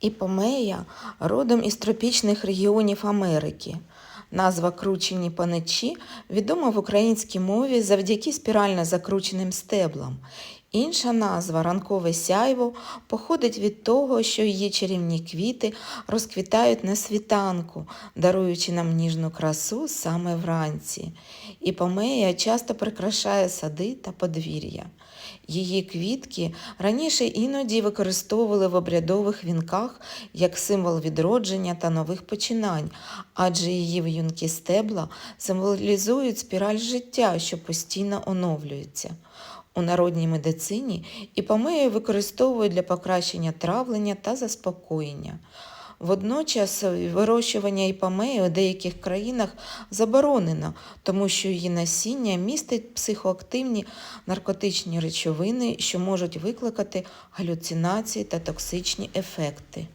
Іпомея родом із тропічних регіонів Америки. Назва кручені паничі відома в українській мові завдяки спірально закрученим стеблам. Інша назва ранкове сяйво походить від того, що її чарівні квіти розквітають на світанку, даруючи нам ніжну красу саме вранці. Іпомея часто прикрашає сади та подвір'я. Її квітки раніше іноді використовували в обрядових вінках як символ відродження та нових починань, адже її в'юнкі стебла символізують спіраль життя, що постійно оновлюється. У народній медицині іпомею використовують для покращення травлення та заспокоєння. Водночас вирощування іпомеї у деяких країнах заборонено, тому що її насіння містить психоактивні наркотичні речовини, що можуть викликати галюцинації та токсичні ефекти.